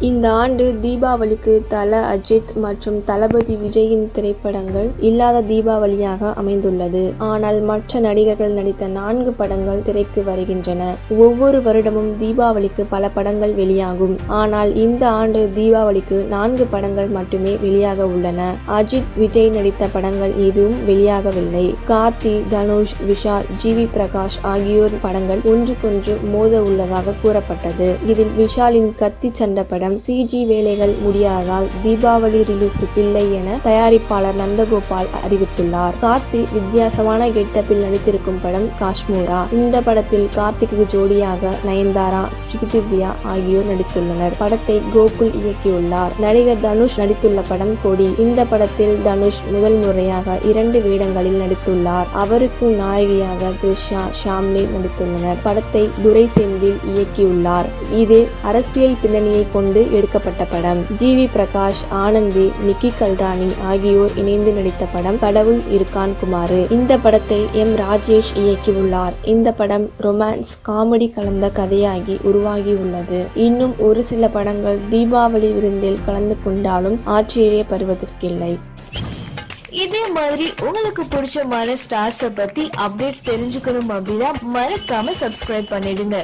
இந்த ஆண்டு தீபாவளிக்கு தல அஜித் மற்றும் தளபதி விஜயின் திரைப்படங்கள் இல்லாத தீபாவளியாக அமைந்துள்ளது. ஆனால் மற்ற நடிகர்கள் நடித்த நான்கு படங்கள் திரைக்கு வருகின்றன. ஒவ்வொரு வருடமும் தீபாவளிக்கு பல படங்கள் வெளியாகும். ஆனால் இந்த ஆண்டு தீபாவளிக்கு நான்கு படங்கள் மட்டுமே வெளியாக உள்ளன. அஜித் விஜய் நடித்த படங்கள் எதுவும் வெளியாகவில்லை. கார்த்தி தனுஷ் விஷால் ஜிவி பிரகாஷ் ஆகியோர் படங்கள் ஒன்றுக்கொன்று மோத உள்ளதாக கூறப்பட்டது. இதில் விஷாலின் கத்தி சண்டை படம் சிஜி வேலைகள் முடியாததால் தீபாவளி ரிலீஸ் இல்லை என தயாரிப்பாளர் நந்தகோபால் அறிவித்துள்ளார். கார்த்தி வித்தியாசமான கெட்டப்பில் நடித்திருக்கும் படம் காஷ்மீரா. இந்த படத்தில் கார்த்திக்கு ஜோடியாக நயன்தாரா ஸ்ரீதிவ்யா ஆகியோர் நடித்துள்ளனர். படத்தை கோகுல் இயக்கியுள்ளார். நடிகர் தனுஷ் நடித்துள்ள படம் கொடி. இந்த படத்தில் தனுஷ் முதல் முறையாக இரண்டு வேடங்களில் நடித்துள்ளார். அவருக்கு நாயகியாக த்ரிஷா ஷாம்லி நடித்துள்ளனர். படத்தை துரை செந்தில் இயக்கியுள்ளார். இது அரசியல் பின்னணியை கொண்டு எடுக்கப்பட்ட படம். ஜி. வி. பிரகாஷ் ஆனந்தி நிக்கி கல்ராணி ஆகியோர் இணைந்து நடித்த படம் கடவுள் இருக்கான் குமாரு. இந்த படத்தை எம். ராஜேஷ் இயக்கியுள்ளார். இந்த படம் ரொமான்ஸ் காமெடி கலந்த கதையாகி உருவாகியுள்ளது இன்னும் ஒரு சில படங்கள் தீபாவளி விருந்தில் கலந்து கொண்டாலும் ஆச்சரியப்படுவதற்கில்லை இதே மாதிரி உங்களுக்கு பிடிச்சமான ஸ்டார்ஸ பத்தி அப்டேட்ஸ் தெரிஞ்சுக்கணும் அப்படின்னா மறக்காம சப்ஸ்கிரைப் பண்ணிடுங்க.